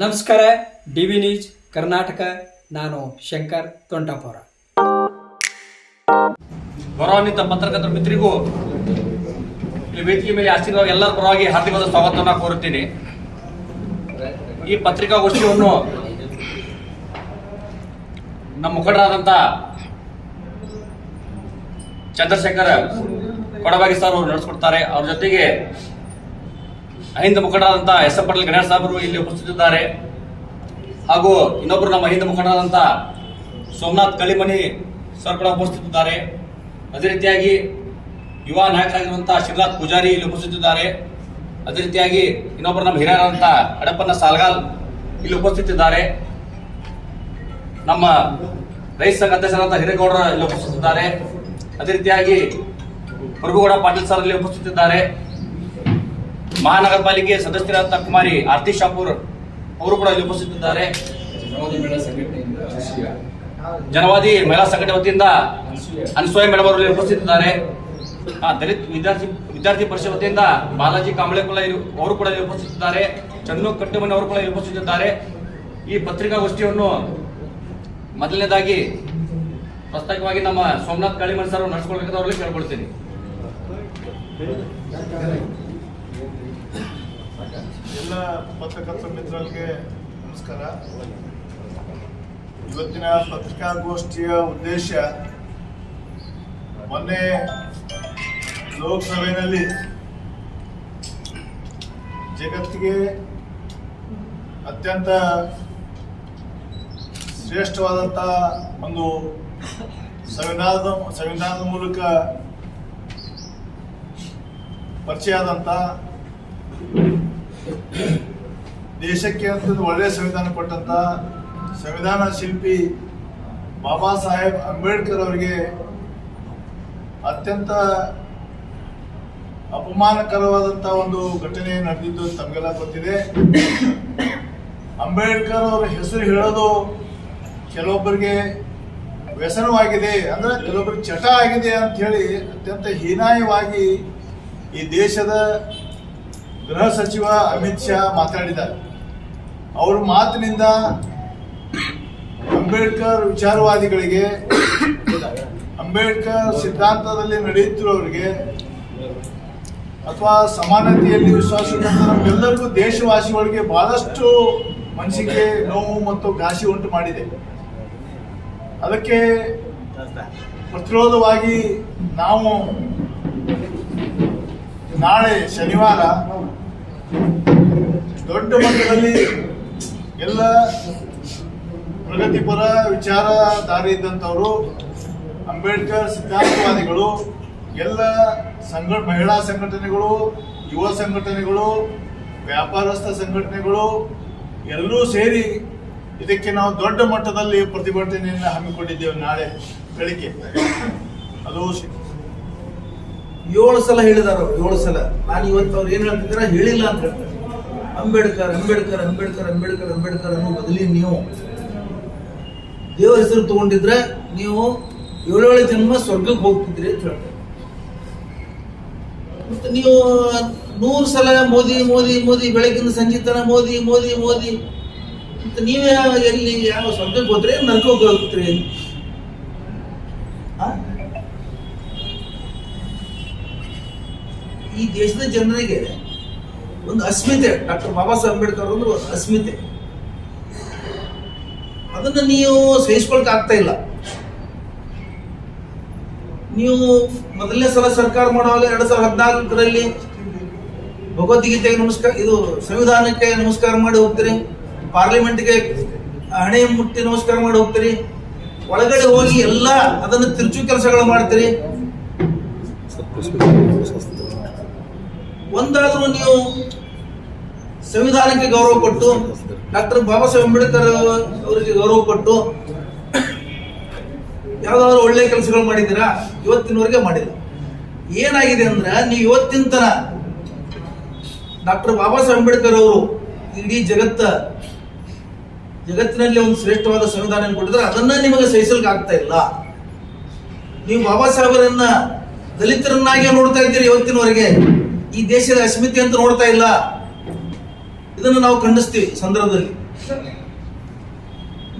ನಮಸ್ಕಾರ D V news, Karnataka. ನಾನು ಶಂಕರ್ ತೊಂಟಾಪುರ. ಗೌರವಾನ್ವಿತ ಪತ್ರಕರ್ತರ, ಮಿತ್ರರಿಗೂ ಈ ವೇದಿಕೆ ಮೇಲೆ ಆಸೀನರಾದ ಎಲ್ಲರ ಪರವಾಗಿ ಹಾರ್ದಿಕವಾದ ಸ್ವಾಗತವನ್ನು ಕೋರುತ್ತೀನಿ. ಈ ಪತ್ರಿಕಾಗೋಷ್ಠಿಯನ್ನು ನಮ್ಮ ಮುಖಂಡರಾದಂಥ ಚಂದ್ರಶೇಖರ್ ಕೊಡಬಾಗಿ ಸರ್ ಅವರು ನಡೆಸ್ಕೊಡ್ತಾರೆ. ಅವ್ರ ಜೊತೆಗೆ ಅಹಿಂದ ಮುಖಂಡರಾದಂಥ ಎಸ್ ಎಂ ಪಟೇಲ್ ಗಣೇಶ್ ಸಾಹೇಬರು ಇಲ್ಲಿ ಉಪಸ್ಥಿತಿದ್ದಾರೆ. ಹಾಗೂ ಇನ್ನೊಬ್ಬರು ನಮ್ಮ ಅಹಿಂದ ಮುಖಂಡರಾದಂಥ ಸೋಮನಾಥ್ ಕಳಿಮನಿ ಸರ್ ಕೂಡ ಉಪಸ್ಥಿತಿದ್ದಾರೆ. ಅದೇ ರೀತಿಯಾಗಿ ಯುವ ನಾಯಕರಾಗಿರುವಂತಹ ಶಿವನಾಥ್ ಪೂಜಾರಿ ಇಲ್ಲಿ ಉಪಸ್ಥಿತಿದ್ದಾರೆ. ಅದೇ ರೀತಿಯಾಗಿ ಇನ್ನೊಬ್ಬರು ನಮ್ಮ ಹಿರಿಯರಾದಂಥ ಅಡಪ್ಪನ ಸಾಲ್ಗಾಲ್ ಇಲ್ಲಿ ಉಪಸ್ಥಿತಿದ್ದಾರೆ. ನಮ್ಮ ರೈತ ಸಂಘ ಅಧ್ಯಕ್ಷರಾದಂಥ ಹಿರೇಗೌಡರ ಇಲ್ಲಿ ಉಪಸ್ಥಿತಿದ್ದಾರೆ. ಅದೇ ರೀತಿಯಾಗಿ ಪ್ರಭುಗೌಡ ಪಾಟೀಲ್ ಸರ್ ಇಲ್ಲಿ ಉಪಸ್ಥಿತಿದ್ದಾರೆ. ಮಹಾನಗರ ಪಾಲಿಕೆ ಸದಸ್ಯರಾದ ಕುಮಾರಿ ಆರ್ತಿ ಶಾಪೂರ್ ಅವರು ಕೂಡ ಇಲ್ಲಿ ಉಪಸ್ಥಿತಿದ್ದಾರೆ. ಜನವಾದಿ ಮಹಿಳಾ ಸಂಘಟನೆ ವತಿಯಿಂದ ಅನ್ಸೂಯ. ಮೇಡಮ್ ಅವರು ಉಪಸ್ಥಿತಿದ್ದಾರೆ. ದಲಿತ ವಿದ್ಯಾರ್ಥಿ ವಿದ್ಯಾರ್ಥಿ ಪರಿಷತ್ ವತಿಯಿಂದ ಬಾಲಾಜಿ ಕಾಂಬಳೆ ಇಲ್ಲಿ- ಅವರು ಕೂಡ ಇಲ್ಲಿ ಉಪಸ್ಥಿತಿದ್ದಾರೆ. ಚನ್ನು ಕಟ್ಟಮನೆ ಅವರು ಕೂಡ ಉಪಸ್ಥಿತಿದ್ದಾರೆ. ಈ ಪತ್ರಿಕಾಗೋಷ್ಠಿಯನ್ನು ಮೊದಲನೇದಾಗಿ ಪ್ರಸ್ತಾವವಾಗಿ ನಮ್ಮ ಸೋಮನಾಥ್ ಕಳಿಮನ್ ಸರ್ ನಡೆಸ್ಕೊಳ್ಬೇಕಂತ ಅವ್ರಲ್ಲಿ ಕೇಳ್ಕೊಳ್ತೀನಿ. ಎಲ್ಲ ಪತ್ರಕರ್ತ ಮಿತ್ರರಿಗೆ ನಮಸ್ಕಾರ. ಇವತ್ತಿನ ಪತ್ರಿಕಾಗೋಷ್ಠಿಯ ಉದ್ದೇಶ ಮೊನ್ನೆ ಲೋಕಸಭೆಯಲ್ಲಿ ಜಗತ್ತಿಗೆ ಅತ್ಯಂತ ಶ್ರೇಷ್ಠವಾದಂಥ ಒಂದು ಸಂವಿಧಾನದ ಸಂವಿಧಾನದ ಮೂಲಕ ಪರಿಚಯ ಆದಂಥ ದೇಶಕ್ಕೆ ಅಂತ ಒಳ್ಳೆಯ ಸಂವಿಧಾನ ಕೊಟ್ಟಂತ ಸಂವಿಧಾನ ಶಿಲ್ಪಿ ಬಾಬಾ ಸಾಹೇಬ್ ಅಂಬೇಡ್ಕರ್ ಅವರಿಗೆ ಅತ್ಯಂತ ಅಪಮಾನಕರವಾದಂತ ಒಂದು ಘಟನೆ ನಡೆದಿದ್ದು ತಮಗೆಲ್ಲ ಗೊತ್ತಿದೆ. ಅಂಬೇಡ್ಕರ್ ಅವರ ಹೆಸರು ಹೇಳೋದು ಕೆಲವೊಬ್ಬರಿಗೆ ವ್ಯಸನವಾಗಿದೆ, ಅಂದ್ರೆ ಕೆಲವೊಬ್ಬರಿಗೆ ಚಟ ಆಗಿದೆ ಅಂತ ಹೇಳಿ ಅತ್ಯಂತ ಹೀನಾಯವಾಗಿ ಈ ದೇಶದ ಗೃಹ ಸಚಿವ ಅಮಿತ್ ಶಾ ಮಾತಾಡಿದ್ದಾರೆ. ಅವ್ರ ಮಾತಿನಿಂದ ಅಂಬೇಡ್ಕರ್ ವಿಚಾರವಾದಿಗಳಿಗೆ ಅಂಬೇಡ್ಕರ್ ಸಿದ್ಧಾಂತದಲ್ಲಿ ನಡೆಯುತ್ತಿರೋರಿಗೆ ಅಥವಾ ಸಮಾನತೆಯಲ್ಲಿ ವಿಶ್ವಾಸ ನಮಗೆಲ್ಲರಿಗೂ ದೇಶವಾಸಿಗಳಿಗೆ ಬಹಳಷ್ಟು ಮನಸ್ಸಿಗೆ ನೋವು ಮತ್ತು ಘಾಸಿ ಉಂಟು ಮಾಡಿದೆ. ಅದಕ್ಕೆ ಪ್ರತಿರೋಧವಾಗಿ ನಾವು ನಾಳೆ ಶನಿವಾರ ದೊಡ್ಡ ಮಟ್ಟದಲ್ಲಿ ಎಲ್ಲ ಪ್ರಗತಿಪರ ವಿಚಾರಧಾರೆ ಇದ್ದಂಥವರು, ಅಂಬೇಡ್ಕರ್ ಸಿದ್ಧಾಂತವಾದಿಗಳು, ಎಲ್ಲ ಸಂಘ, ಮಹಿಳಾ ಸಂಘಟನೆಗಳು, ಯುವ ಸಂಘಟನೆಗಳು, ವ್ಯಾಪಾರಸ್ಥ ಸಂಘಟನೆಗಳು, ಎಲ್ಲರೂ ಸೇರಿ ಇದಕ್ಕೆ ನಾವು ದೊಡ್ಡ ಮಟ್ಟದಲ್ಲಿ ಪ್ರತಿಭಟನೆಯನ್ನು ಹಮ್ಮಿಕೊಂಡಿದ್ದೇವೆ ನಾಳೆ ಬೆಳಿಗ್ಗೆ. ಅದು ಏಳು ಸಲ ಹೇಳಿದಾರ ಅವ್ರು, ಏಳು ಸಲ. ನಾನು ಇವತ್ತು ಅವ್ರು ಏನು ಹೇಳ್ತಿದ್ದೀರ ಹೇಳಿಲ್ಲ ಅಂತ ಹೇಳ್ತಾರೆ. ಅಂಬೇಡ್ಕರ್ ಅಂಬೇಡ್ಕರ್ ಅಂಬೇಡ್ಕರ್ ಅಂಬೇಡ್ಕರ್ ಅಂಬೇಡ್ಕರ್ ಅನ್ನೋ ಬದಲಿ ನೀವು. ದೇವರ ಹೆಸರು ತಗೊಂಡಿದ್ರೆ ನೀವು ಏಳೇಳು ಜನ್ಮ ಸ್ವರ್ಗಕ್ಕೆ ಹೋಗ್ತಿದ್ರಿ ಅಂತ ಹೇಳ್ತಾರೆ. ಮತ್ತೆ ನೀವು ನೂರು ಸಲ ಮೋದಿ ಮೋದಿ ಮೋದಿ, ಬೆಳಗಿನ ಸಂಜೆ ತನ ಮೋದಿ ಮೋದಿ ಮೋದಿ. ಮತ್ತೆ ನೀವೇ ಎಲ್ಲಿ ಯಾವ ಸ್ವರ್ಗಕ್ಕೆ ಹೋದ್ರೆ ನರ್ಕೋಗಿ ಹೋಗ್ತೀರಿ ಆ? ಈ ದೇಶದ ಜನರಿಗೆ ಒಂದು ಅಸ್ಮಿತೆ, ಡಾಕ್ಟರ್ ಬಾಬಾ ಸಾಹೇಬ್ ಅಂಬೇಡ್ಕರ್ ಅಂದ್ರೆ ಒಂದು ಅಸ್ಮಿತೆ. ಅದನ್ನ ನೀವು ಸಹಿಸ್ಕೊಳಕ್ ಆಗ್ತಾ ಇಲ್ಲ. ನೀವು ಮೊದಲನೇ ಸಲ ಸರ್ಕಾರ ಮಾಡುವಾಗ ಎರಡ್ ಸಾವಿರದ ಹದಿನಾಲ್ಕರಲ್ಲಿ ಭಗವದ್ಗೀತೆಗೆ ನಮಸ್ಕಾರ, ಇದು ಸಂವಿಧಾನಕ್ಕೆ ನಮಸ್ಕಾರ ಮಾಡಿ ಹೋಗ್ತೀರಿ, ಪಾರ್ಲಿಮೆಂಟ್ಗೆ ಹಣೆ ಮುಟ್ಟಿ ನಮಸ್ಕಾರ ಮಾಡಿ ಹೋಗ್ತೀರಿ, ಒಳಗಡೆ ಹೋಗಿ ಎಲ್ಲ ಅದನ್ನ ತಿರುಚು ಕೆಲಸಗಳು ಮಾಡ್ತೀರಿ ಒಂದಾದ್ರೂ ನೀವು ಸಂವಿಧಾನಕ್ಕೆ ಗೌರವ ಕೊಟ್ಟು, ಡಾಕ್ಟರ್ ಬಾಬಾ ಸಾಹೇಬ್ ಅಂಬೇಡ್ಕರ್ ಅವರಿಗೆ ಗೌರವ ಕೊಟ್ಟು, ಯಾವ್ದಾದ್ರು ಒಳ್ಳೆ ಕೆಲಸಗಳು ಮಾಡಿದ್ದೀರಾ? ಇವತ್ತಿನವರೆಗೆ ಮಾಡಿಲ್ಲ. ಏನಾಗಿದೆ ಅಂದ್ರೆ, ನೀವು ಇವತ್ತಿನ ತನ ಡಾಕ್ಟರ್ ಬಾಬಾ ಸಾಹೇಬ್ ಅಂಬೇಡ್ಕರ್ ಅವರು ಇಡೀ ಜಗತ್ತ, ಜಗತ್ತಿನಲ್ಲಿ ಒಂದು ಶ್ರೇಷ್ಠವಾದ ಸಂವಿಧಾನ ಕೊಟ್ಟಿದ್ರೆ ಅದನ್ನ ನಿಮಗೆ ಸಹಿಸಲಿಕ್ಕೆ ಆಗ್ತಾ ಇಲ್ಲ. ನೀವು ಬಾಬಾ ಸಾಹೇಬರನ್ನ ದಲಿತರನ್ನಾಗೆ ನೋಡ್ತಾ ಇದ್ದೀರಿ ಇವತ್ತಿನವರೆಗೆ. ಈ ದೇಶದ ಅಸ್ಮಿತೆ ಅಂತ ನೋಡ್ತಾ ಇಲ್ಲ. ಇದನ್ನು ನಾವು ಖಂಡಿಸ್ತೀವಿ ಸಂದರ್ಭದಲ್ಲಿ.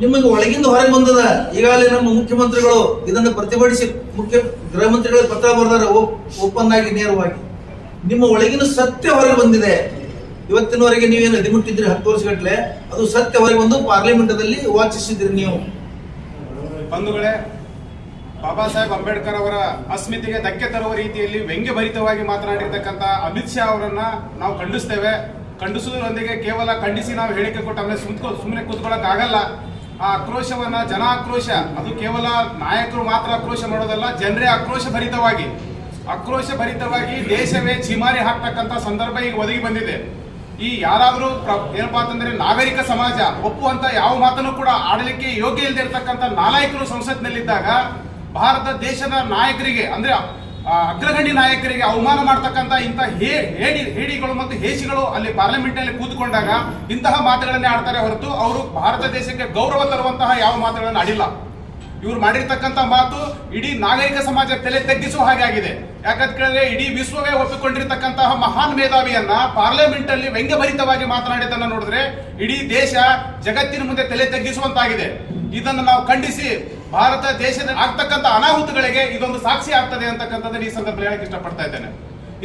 ನಿಮಗೆ ಒಳಗಿಂದ ಹೊರಗೆ ಬಂದದ ಈಗಾಗಲೇ ನಮ್ಮ ಮುಖ್ಯಮಂತ್ರಿಗಳು ಇದನ್ನು ಪ್ರತಿಭಟಿಸಿ ಮುಖ್ಯ ಗೃಹ ಮಂತ್ರಿಗಳಿಗೆ ಪತ್ರ ಬರೆದಾರೆ ಓಪನ್ ಆಗಿ ನೇರವಾಗಿ. ನಿಮ್ಮ ಒಳಗಿನ ಸತ್ಯ ಹೊರಗೆ ಬಂದಿದೆ. ಇವತ್ತಿನವರೆಗೆ ನೀವೇನು ಅದಿಮುಟ್ಟಿದ್ರಿ ಹತ್ತು ವರ್ಷಗಟ್ಟಲೆ ಅದು ಸತ್ಯ ಹೊರಗೆ ಬಂದು ಪಾರ್ಲಿಮೆಂಟದಲ್ಲಿ ವಾಚಿಸಿದ್ರಿ ನೀವು. ಬಂಧುಗಳೇ ಬಾಬಾ ಸಾಹೇಬ್ ಅಂಬೇಡ್ಕರ್ ಅವರ ಅಸ್ಮಿತೆಗೆ ಧಕ್ಕೆ ತರುವ ರೀತಿಯಲ್ಲಿ ವ್ಯಂಗ್ಯಭರಿತವಾಗಿ ಮಾತನಾಡಿರ್ತಕ್ಕಂಥ ಅಮಿತ್ ಶಾ ಅವರನ್ನ ನಾವು ಖಂಡಿಸ್ತೇವೆ. ಖಂಡಿಸುವುದರೊಂದಿಗೆ ಕೇವಲ ಖಂಡಿಸಿ ನಾವು ಹೇಳಿಕೆ ಕೊಟ್ಟ ಆಮೇಲೆ ಸುಮ್ಕೊ ಸುಮ್ಮನೆ ಕೂತ್ಕೊಳ್ಳೋಕ್ಕಾಗಲ್ಲ ಆ ಆಕ್ರೋಶವನ್ನ ಜನ ಆಕ್ರೋಶ ಅದು ಕೇವಲ ನಾಯಕರು ಮಾತ್ರ ಆಕ್ರೋಶ ಮಾಡೋದಲ್ಲ, ಜನರೇ ಆಕ್ರೋಶ ಭರಿತವಾಗಿ. ಆಕ್ರೋಶ ಭರಿತವಾಗಿ ದೇಶವೇ ಚಿಮಾರಿ ಹಾಕ್ತಕ್ಕಂಥ ಸಂದರ್ಭ ಈಗ ಒದಗಿ ಬಂದಿದೆ. ಈ ಯಾರಾದರೂ ಏನಪ್ಪಾ ಅಂತಂದ್ರೆ ನಾಗರಿಕ ಸಮಾಜ ಒಪ್ಪುವಂತ ಯಾವ ಮಾತನ್ನು ಕೂಡ ಆಡಲಿಕ್ಕೆ ಯೋಗ್ಯ ಇಲ್ಲದೆ ಇರತಕ್ಕಂಥ ನಾಲಾಯಕರು ಸಂಸತ್ನಲ್ಲಿದ್ದಾಗ ಭಾರತ ದೇಶದ ನಾಯಕರಿಗೆ, ಅಂದ್ರೆ ಅಗ್ರಗಣ್ಯ ನಾಯಕರಿಗೆ ಅವಮಾನ ಮಾಡ್ತಕ್ಕಂಥ ಇಂಥ ಹೇ ಹೇಡಿ ಹೇಡಿಗಳು ಮತ್ತು ಹೇಸಿಗಳು ಅಲ್ಲಿ ಪಾರ್ಲಿಮೆಂಟ್ನಲ್ಲಿ ಕೂತ್ಕೊಂಡಾಗ ಇಂತಹ ಮಾತುಗಳನ್ನೇ ಆಡ್ತಾರೆ ಹೊರತು ಅವರು ಭಾರತ ದೇಶಕ್ಕೆ ಗೌರವ ತರುವಂತಹ ಯಾವ ಮಾತುಗಳನ್ನು ಆಡಿಲ್ಲ. ಇವ್ರು ಮಾಡಿರ್ತಕ್ಕಂಥ ಮಾತು ಇಡೀ ನಾಗರಿಕ ಸಮಾಜ ತಲೆ ತಗ್ಗಿಸುವ ಹಾಗೆ ಆಗಿದೆ. ಯಾಕಂತ ಕೇಳಿದ್ರೆ ಇಡೀ ವಿಶ್ವವೇ ಒಪ್ಪಿಕೊಂಡಿರ್ತಕ್ಕಂತಹ ಮಹಾನ್ ಮೇಧಾವಿಯನ್ನ ಪಾರ್ಲಿಮೆಂಟ್ ಅಲ್ಲಿ ವ್ಯಂಗ್ಯಭರಿತವಾಗಿ ಮಾತನಾಡಿದ್ದನ್ನ ನೋಡಿದ್ರೆ ಇಡೀ ದೇಶ ಜಗತ್ತಿನ ಮುಂದೆ ತಲೆ ತಗ್ಗಿಸುವಂತಾಗಿದೆ. ಇದನ್ನು ನಾವು ಖಂಡಿಸಿ ಭಾರತ ದೇಶದ ಆಗ್ತಕ್ಕಂಥ ಅನಾಹುತಗಳಿಗೆ ಇದೊಂದು ಸಾಕ್ಷಿ ಆಗ್ತದೆ ಅಂತಕ್ಕಂಥದ್ದನ್ನ ಈ ಸಂದರ್ಭದಲ್ಲಿ ಹೇಳಕ್ ಇಷ್ಟಪಡ್ತಾ ಇದ್ದೇನೆ.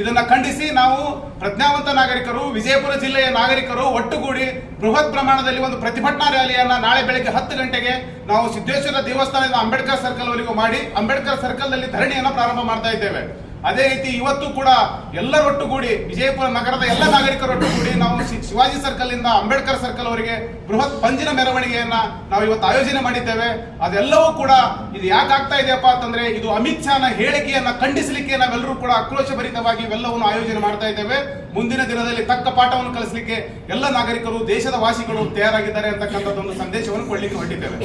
ಇದನ್ನ ಖಂಡಿಸಿ ನಾವು ಪ್ರಜ್ಞಾವಂತ ನಾಗರಿಕರು, ವಿಜಯಪುರ ಜಿಲ್ಲೆಯ ನಾಗರಿಕರು ಒಟ್ಟುಗೂಡಿ ಬೃಹತ್ ಪ್ರಮಾಣದಲ್ಲಿ ಒಂದು ಪ್ರತಿಭಟನಾ ರ್ಯಾಲಿಯನ್ನ ನಾಳೆ ಬೆಳಗ್ಗೆ ಹತ್ತು ಗಂಟೆಗೆ ನಾವು ಸಿದ್ದೇಶ್ವರ ದೇವಸ್ಥಾನದ ಅಂಬೇಡ್ಕರ್ ಸರ್ಕಲ್ ವರೆಗೂ ಮಾಡಿ, ಅಂಬೇಡ್ಕರ್ ಸರ್ಕಲ್ನಲ್ಲಿ ಧರಣಿಯನ್ನ ಪ್ರಾರಂಭ ಮಾಡ್ತಾ ಇದ್ದೇವೆ. ಅದೇ ರೀತಿ ಇವತ್ತು ಕೂಡ ಎಲ್ಲರೊಟ್ಟುಗೂಡಿ ವಿಜಯಪುರ ನಗರದ ಎಲ್ಲ ನಾಗರಿಕರೊಟ್ಟುಗೂಡಿ ನಾವು ಶಿ- ಶಿವಾಜಿ ಸರ್ಕಲ್ ಇಂದ ಅಂಬೇಡ್ಕರ್ ಸರ್ಕಲ್ ಅವರಿಗೆ ಬೃಹತ್ ಪಂಜಿನ ಮೆರವಣಿಗೆಯನ್ನ ನಾವು ಇವತ್ತು ಆಯೋಜನೆ ಮಾಡಿದ್ದೇವೆ. ಅದೆಲ್ಲವೂ ಕೂಡ ಇದು ಯಾಕೆ ಆಗ್ತಾ ಇದೆಯಪ್ಪ ಅಂತಂದ್ರೆ ಇದು ಅಮಿತ್ ಶಾನ ಹೇಳಿಕೆಯನ್ನ ಖಂಡಿಸಲಿಕ್ಕೆ ನಾವೆಲ್ಲರೂ ಕೂಡ ಆಕ್ರೋಶಭರಿತವಾಗಿ ಇವೆಲ್ಲವನ್ನು ಆಯೋಜನೆ ಮಾಡ್ತಾ ಇದ್ದೇವೆ. ಮುಂದಿನ ದಿನದಲ್ಲಿ ತಕ್ಕ ಪಾಠವನ್ನು ಕಲಿಸಲಿಕ್ಕೆ ಎಲ್ಲ ನಾಗರಿಕರು ದೇಶದ ವಾಸಿಗಳು ತಯಾರಾಗಿದ್ದಾರೆ ಅಂತಕ್ಕಂಥದ್ದೊಂದು ಸಂದೇಶವನ್ನು ಕೊಡ್ಲಿಕ್ಕೆ ಹೊರಟಿದ್ದೇವೆ.